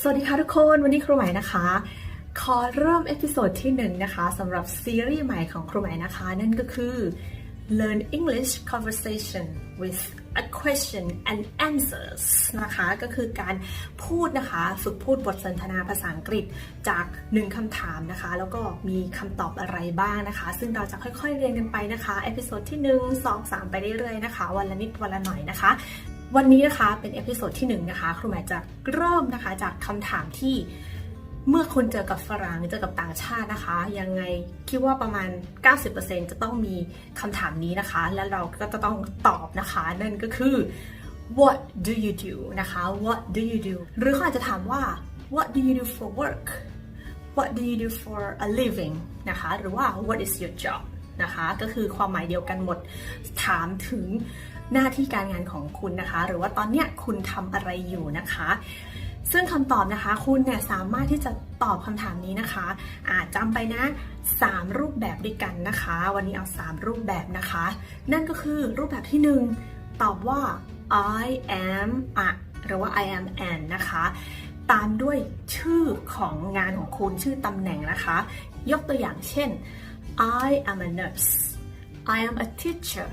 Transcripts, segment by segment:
สวัสดีค่ะทุกคน วันนี้ครูใหม่นะคะ ขอเริ่มเอพิโซดที่หนึ่งนะคะสำหรับซีรีส์ใหม่ของครูใหม่นะคะ นั่นก็คือ Learn English Conversation with a question and answers นะคะ ก็คือการพูดนะคะ ฝึกพูดบทสนทนาภาษาอังกฤษจากหนึ่งคำถามนะคะ แล้วก็มีคำตอบอะไรบ้างนะคะ ซึ่งเราจะค่อยๆเรียนกันไปนะคะ เอพิโซดที่ 1 2 3 ไปเรื่อยๆนะคะ วันละนิดวันละหน่อยนะคะ วันนี้นะคะเป็นเอพิโซดที่1นนะคะครูหมายจะเริ่มนะคะจากคำถามที่เมื่อคุณเจอกับฝรั่งเจอกับต่างชาตินะคะ ยังไงคิดว่าประมาณ 90%จะต้องมีคำถามนี้นะคะ แล้วเราก็จะต้องตอบนะคะ นั่นก็คือ what do you do นะคะ what do you do หรือเขาอาจจะถามว่า what do you do for work what do you do for a living นะคะ หรือว่า what is your job นะคะ ก็คือความหมายเดียวกันหมด ถามถึงหน้าที่การงานของคุณนะคะ หรือว่าตอนเนี้ยคุณทำอะไรอยู่นะคะ ซึ่งคำตอบนะคะ คุณเนี่ยสามารถที่จะตอบคำถามนี้นะคะอาจจำไปนะ 3 รูปแบบด้วยกันนะคะ วันนี้เอา 3 รูปแบบนะคะ นั่นก็คือรูปแบบที่ 1 ตอบว่า I am a หรือว่า I am an นะคะ ตามด้วยชื่อของงานของคุณชื่อตำแหน่งนะคะ ยกตัวอย่างเช่น I am a nurse I am a teacher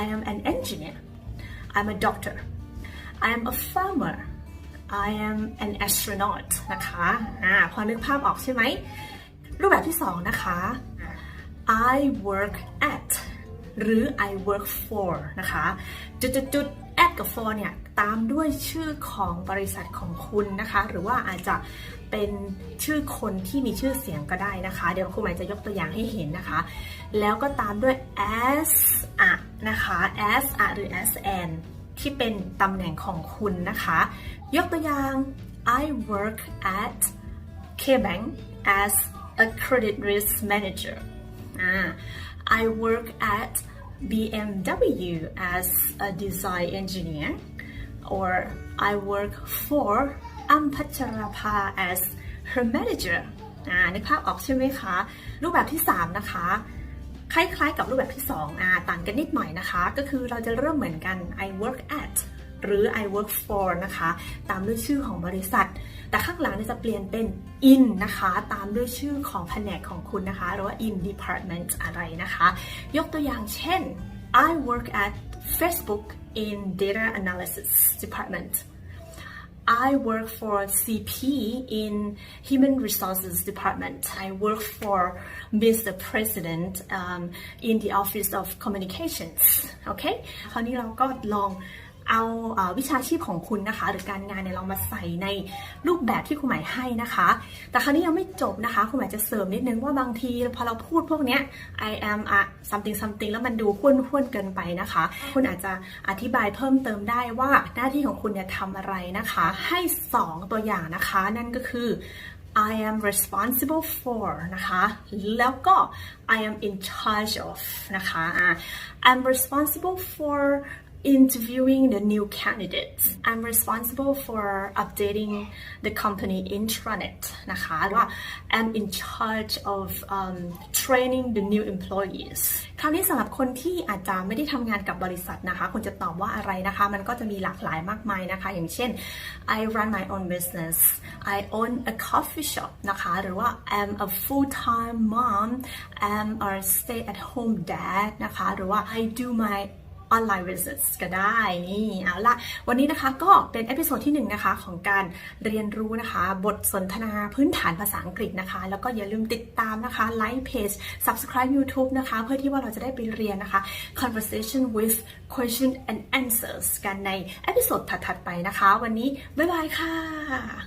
I am an engineer I'm a doctor I am a farmer I am an astronaut นะคะอ่าพอนึกภาพออกใช่ไหม รูปแบบที่สองนะคะ I work at หรือ I work for นะคะ จุดจุดจุด at กับ for เนี่ยตามด้วยชื่อของบริษัทของคุณนะคะ หรือว่าอาจจะเป็นชื่อคนที่มีชื่อเสียงก็ได้นะคะ เดี๋ยวครูหมายจะยกตัวอย่างให้เห็นนะคะ แล้วก็ตามด้วย as a นะคะ as a หรือ as an ที่เป็นตำแหน่งของคุณนะคะ ยกตัวอย่าง I work at KBank as a credit risk manager I work at BMW as a design engineer or I work for อัมพัชราภา as her manager อ่านึกภาพออกใช่ไหมคะ รูปแบบที่ 3 นะคะ คล้ายๆกับรูปแบบที่2อ่าต่างกันนิดหน่อยนะคะ ก็คือเราจะเริ่มเหมือนกัน I work at หรือ I work for นะคะ ตามด้วยชื่อของบริษัท แต่ข้างหลังเนี่ยจะเปลี่ยนเป็น in นะคะ ตามด้วยชื่อของแผนกของคุณนะคะ หรือว่า in department อะไรนะคะ ยกตัวอย่างเช่น I work at Facebook in data analysis department I work for CP in Human Resources Department. I work for Mr. President um, in the Office of Communications. โอเคคราวนี้เราก็ลอง เอาวิชาชีพของคุณนะคะ หรือการงานเนี่ยลองมาใส่ในรูปแบบที่ครูหมายให้นะคะ แต่คราวนี้ยังไม่จบนะคะครูหมายจะเสริมนิดนึงว่าบางทีพอเราพูดพวกเนี้ย I am a something something แล้วมันดูห้วนห้วนเกินไปนะคะ คุณอาจจะอธิบายเพิ่มเติมได้ว่าหน้าที่ของคุณเนี่ยทำอะไรนะคะ ให้ 2 ตัวอย่างนะคะ นั่นก็คือ I am responsible for นะคะ แล้วก็ I am in charge of นะคะอะ I'm responsible for interviewing the new candidates. I'm responsible for updating the company intranet นะคะว่า I'm in charge of um, training the new employees คราวนี้สำหรับคนที่อาจจะไม่ได้ทำงานกับบริษัทนะคะคุณจะตอบว่าอะไรนะคะ มันก็จะมีหลากหลายมากมายนะคะ อย่างเช่น I run my own business I own a coffee shop นะคะ หรือว่า I'm a full-time mom I'm a stay-at-home dad นะคะ หรือว่า I do my ออนไลน์ visits ก็ได้นี่เอาละวันนี้นะคะก็เป็นเอพิโซดที่1นงนะคะของการเรียนรู้นะคะ บทสนทนาพื้นฐานภาษาอังกฤษนะคะ แล้วก็อย่าลืมติดตามนะคะไลค์เพจ subscribe YouTube นะคะ เพื่อที่ว่าเราจะได้ไปเรียนนะคะ conversation with question and answers กันในเอพิโซดถัดๆไปนะคะ วันนี้ บ๊ายบายค่ะ